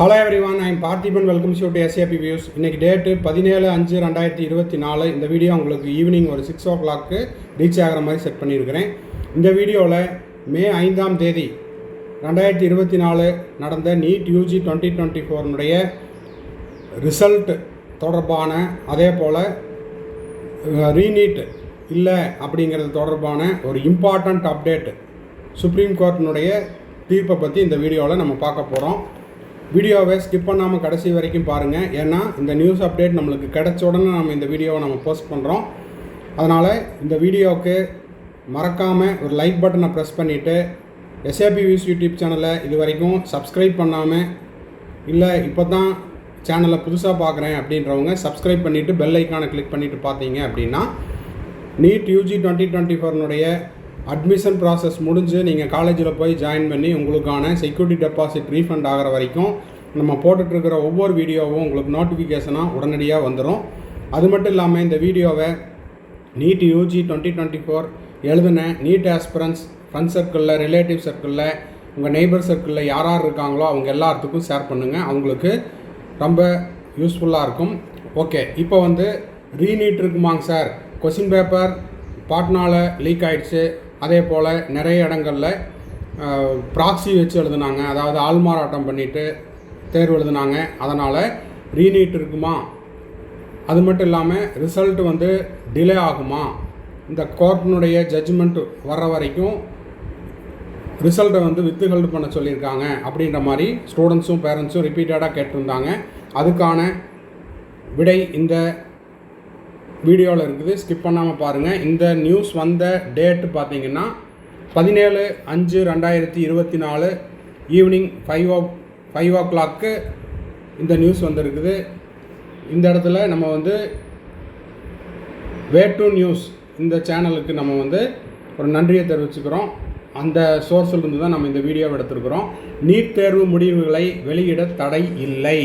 Hello everyone I'm Parthiban welcome shoe to SAP views இன்றைக்கி date பதினேழு அஞ்சு ரெண்டாயிரத்தி இருபத்தி நாலு. இந்த வீடியோ உங்களுக்கு ஈவினிங் ஒரு சிக்ஸ் ஓ கிளாக்கு ரீச் ஆகிற மாதிரி செட் பண்ணியிருக்கிறேன். இந்த வீடியோவில் மே ஐந்தாம் தேதி ரெண்டாயிரத்தி இருபத்தி நாலு நடந்த நீட் யூஜி டுவெண்ட்டி டுவெண்ட்டி ஃபோர்னுடைய ரிசல்ட் தொடர்பான அதே போல் ரீநீட் இல்லை அப்படிங்கிறது தொடர்பான ஒரு இம்பார்ட்டண்ட் அப்டேட் சுப்ரீம் கோர்ட்டினுடைய தீர்ப்பை பற்றி இந்த வீடியோவில் நம்ம பார்க்க போகிறோம் வீடியோவை ஸ்கிப் பண்ணாமல் கடைசி வரைக்கும் பாருங்கள் ஏன்னா இந்த நியூஸ் அப்டேட் நம்மளுக்கு கிடைச்ச உடனே நம்ம இந்த வீடியோவை நம்ம போஸ்ட் பண்ணுறோம் அதனால் இந்த வீடியோவுக்கு மறக்காமல் ஒரு லைக் பட்டனை ப்ரெஸ் பண்ணிவிட்டு எஸ்ஏபி வியூஸ் யூடியூப் சேனலை இது வரைக்கும் சப்ஸ்கிரைப் பண்ணாமல் இல்லை இப்போ தான் சேனலை புதுசாக பார்க்குறேன் அப்படின்றவங்க சப்ஸ்கிரைப் பண்ணிவிட்டு பெல் ஐக்கானை கிளிக் பண்ணிவிட்டு பார்த்தீங்க அப்படின்னா நீட் யூஜி டுவெண்ட்டி டுவெண்ட்டி ஃபோர்னுடைய அட்மிஷன் ப்ராசஸ் முடிஞ்சு நீங்கள் காலேஜில் போய் ஜாயின் பண்ணி உங்களுக்கான செக்யூரிட்டி டெபாசிட் ரீஃபண்ட் ஆகிற வரைக்கும் நம்ம போட்டுட்ருக்கிற ஒவ்வொரு வீடியோவும் உங்களுக்கு நோட்டிஃபிகேஷனாக உடனடியாக வந்துடும் அது மட்டும் இல்லாமல் இந்த வீடியோவை NEET UG twenty twenty four எழுதின நீட் ஆஸ்பிரன்ஸ் ஃப்ரெண்ட்ஸ் சர்க்கிளில் ரிலேட்டிவ் சர்க்கிளில் உங்கள் நெய்பர் சர்க்கிளில் யார் யார் இருக்காங்களோ அவங்க எல்லாத்துக்கும் ஷேர் பண்ணுங்கள் அவங்களுக்கு ரொம்ப யூஸ்ஃபுல்லாக இருக்கும். ஓகே இப்போ வந்து ரீநீட் இருக்குமாங்க சார் கொஷின் பேப்பர் பாட்னாவில் லீக் ஆகிடுச்சு அதே போல் நிறைய இடங்களில் ப்ராக்ஸி வச்சு எழுதுனாங்க. அதாவது ஆள்மாறாட்டம் பண்ணிவிட்டு தேர்வு எழுதுனாங்க. அதனால் ரீநீட் இருக்குமா? அது மட்டும் இல்லாமல் ரிசல்ட் வந்து டிலே ஆகுமா? இந்த கோர்ட்டினுடைய ஜட்ஜ்மெண்ட் வர்ற வரைக்கும் ரிசல்ட்டை வந்து வித்து ஹெல்ட் பண்ண சொல்லியிருக்காங்க அப்படின்ற மாதிரி ஸ்டூடெண்ட்ஸும் பேரண்ட்ஸும் ரிப்பீட்டடாக கேட்டிருந்தாங்க. அதுக்கான விடை இந்த வீடியோவில் இருக்குது. ஸ்கிப் பண்ணாமல் பாருங்கள் இந்த நியூஸ் வந்த டேட்டு பார்த்தீங்கன்னா பதினேழு அஞ்சு ரெண்டாயிரத்தி இருபத்தி நாலு evening five o five o'clock இந்த நியூஸ் வந்திருக்குது. இந்த இடத்துல நம்ம வந்து வே டு நியூஸ் இந்த சேனலுக்கு நம்ம வந்து ஒரு நன்றியை தெரிவிச்சுக்கிறோம். அந்த சோர்ஸில் இருந்து தான் நம்ம இந்த வீடியோவை எடுத்திருக்கிறோம். நீட் தேர்வு முடிவுகளை வெளியிட தடை இல்லை.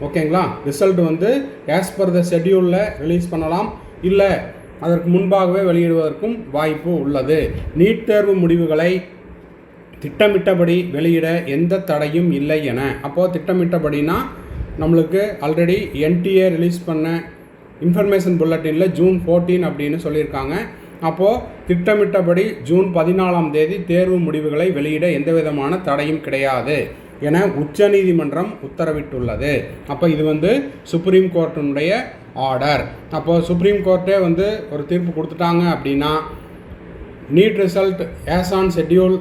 ஓகேங்களா? ரிசல்ட் வந்து ஆஸ் பர் த ஷெட்யூலில் ரிலீஸ் பண்ணலாம். இல்லை அதற்கு முன்பாகவே வெளியிடுவதற்கும் வாய்ப்பு உள்ளது. நீட் தேர்வு முடிவுகளை திட்டமிட்டபடி வெளியிட எந்த தடையும் இல்லை என. அப்போது திட்டமிட்டபடினா நம்மளுக்கு ஆல்ரெடி என்டிஏ ரிலீஸ் பண்ண இன்ஃபர்மேஷன் புல்லட்டினில் ஜூன் ஃபோர்டீன் அப்படின்னு சொல்லியிருக்காங்க. அப்போது திட்டமிட்டபடி ஜூன் பதினாலாம் தேதி தேர்வு முடிவுகளை வெளியிட எந்த விதமான தடையும் கிடையாது. என உச்சநீதிமன்றம் உத்தரவிட்டுள்ளது. அப்போ இது வந்து சுப்ரீம் கோர்ட்டினுடைய ஆர்டர் அப்போது சுப்ரீம் கோர்ட்டே வந்து ஒரு தீர்ப்பு கொடுத்துட்டாங்க அப்படின்னா NEET result as on schedule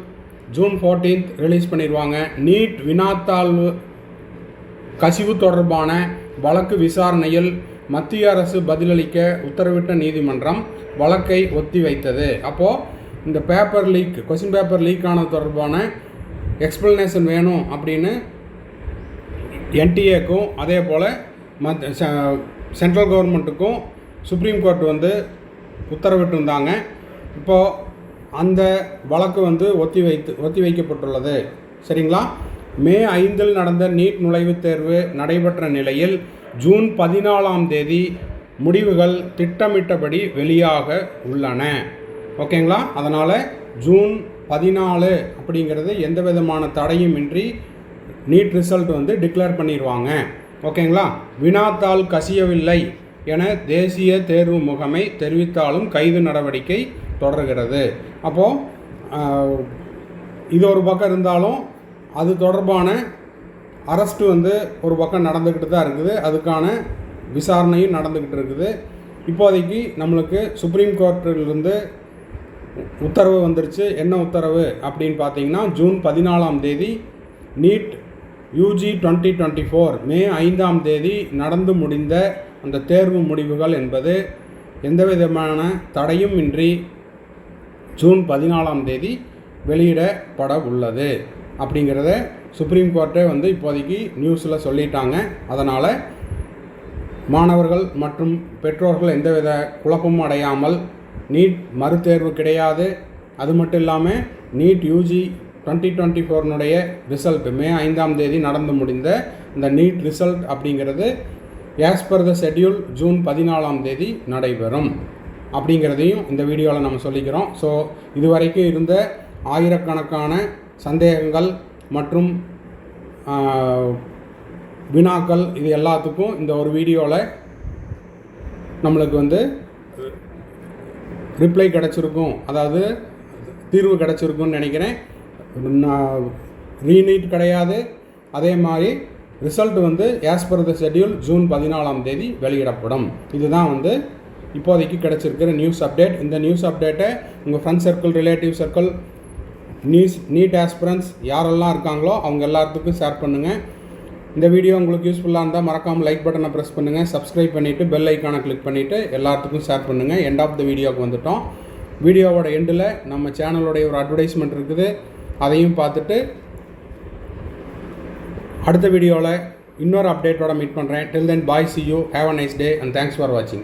June fourteenth release பண்ணிடுவாங்க நீட் வினாத்தாழ்வு கசிவு தொடர்பான வழக்கு விசாரணையில் மத்திய அரசு பதிலளிக்க உத்தரவிட்ட நீதிமன்றம் வழக்கை ஒத்தி வைத்தது அப்போது இந்த paper leak question paper leak ஆனது தொடர்பான எக்ஸ்ப்ளனேஷன் வேணும் அப்படின்னு என்டிஏக்கும் அதே போல் மத் சென்ட்ரல் கவர்மெண்ட்டுக்கும் சுப்ரீம் கோர்ட் வந்து உத்தரவிட்டிருந்தாங்க. இப்போது அந்த வழக்கு வந்து ஒத்தி வைத்து ஒத்தி வைக்கப்பட்டுள்ளது. சரிங்களா? மே ஐந்தில் நடந்த நீட் நுழைவுத் தேர்வு நடைபெற்ற நிலையில் ஜூன் பதினாலாம் தேதி முடிவுகள் திட்டமிட்டபடி வெளியாக உள்ளன. ஓகேங்களா? அதனால் ஜூன் பதினாலு அப்படிங்கிறது எந்த விதமான தடையும் இன்றி நீட் ரிசல்ட் வந்து டிக்ளேர் பண்ணிடுவாங்க ஓகேங்களா? வினாத்தாள் கசியவில்லை என தேசிய தேர்வு முகமை தெரிவித்தாலும் கைது நடவடிக்கை தொடர்கிறது. அப்போது இது ஒரு பக்கம் இருந்தாலும் அது தொடர்பான அரெஸ்ட்டு வந்து ஒரு பக்கம் நடந்துக்கிட்டு தான் இருக்குது. அதுக்கான விசாரணையும் நடந்துக்கிட்டு இருக்குது. இப்போதைக்கு நம்மளுக்கு சுப்ரீம் கோர்ட்டிலிருந்து உத்தரவு வந்துருச்சு. என்ன உத்தரவு அப்படின்னு பார்த்தீங்கன்னா ஜூன் பதினாலாம் தேதி NEET UG twenty twenty four May ஐந்தாம் தேதி நடந்து முடிந்த அந்த தேர்வு முடிவுகள் என்பது எந்த விதமான தடையும் இன்றி ஜூன் பதினாலாம் தேதி வெளியிடப்பட உள்ளது. அப்படிங்கிறத சுப்ரீம் கோர்ட்டே வந்து இப்போதைக்கு நியூஸில் சொல்லிட்டாங்க. அதனால் மாணவர்கள் மற்றும் பெற்றோர்கள் எந்தவித குழப்பமும் அடையாமல் நீட் மறுதேர்வு கிடையாது. அது மட்டும் இல்லாமல் நீட் யூஜி டுவெண்ட்டி டுவெண்ட்டி ஃபோர்னுடைய ரிசல்ட் மே ஐந்தாம் தேதி நடந்து முடிந்த இந்த நீட் ரிசல்ட் அப்படிங்கிறது as per the schedule June பதினாலாம் தேதி நடைபெறும். அப்படிங்கிறதையும் இந்த வீடியோவில் நம்ம சொல்லிக்கிறோம். ஸோ இதுவரைக்கும் இருந்த ஆயிரக்கணக்கான சந்தேகங்கள் மற்றும் வினாக்கள் இது எல்லாத்துக்கும் இந்த ஒரு வீடியோவில் நம்மளுக்கு வந்து ரிப்ளை கிடச்சிருக்கும். அதாவது தீர்வு கிடச்சிருக்கும்னு நினைக்கிறேன். ரீநீட் கிடையாது. அதே மாதிரி ரிசல்ட் வந்து as per the schedule June பதினாலாம் தேதி வெளியிடப்படும். இதுதான் வந்து இப்போதைக்கு கிடச்சிருக்கிற நியூஸ் அப்டேட் இந்த நியூஸ் அப்டேட்டை உங்கள் friend circle relative circle news NEET aspirants யாரெல்லாம் இருக்காங்களோ அவங்க எல்லாத்துக்கும் ஷேர் பண்ணுங்கள் இந்த வீடியோ உங்களுக்கு யூஸ்ஃபுல்லாக இருந்தால் மறக்காமல் லைக் பட்டனை ப்ரெஸ் பண்ணுங்கள் சப்ஸ்கிரைப் பண்ணிவிட்டு பெல் ஐக்கானை கிளிக் பண்ணிவிட்டு எல்லாத்துக்கும் ஷேர் பண்ணுங்கள் எண்ட் ஆஃப் த வீடியோவுக்கு வந்துட்டோம். வீடியோவோட எண்டில் நம்ம சேனலோடைய ஒரு அட்வர்டைஸ்மெண்ட் இருக்குது. அதையும் பார்த்துட்டு அடுத்த வீடியோவில் இன்னொரு அப்டேட்டோட மீட் பண்ணுறேன் till then bye see you have a nice day and thanks for வாட்சிங்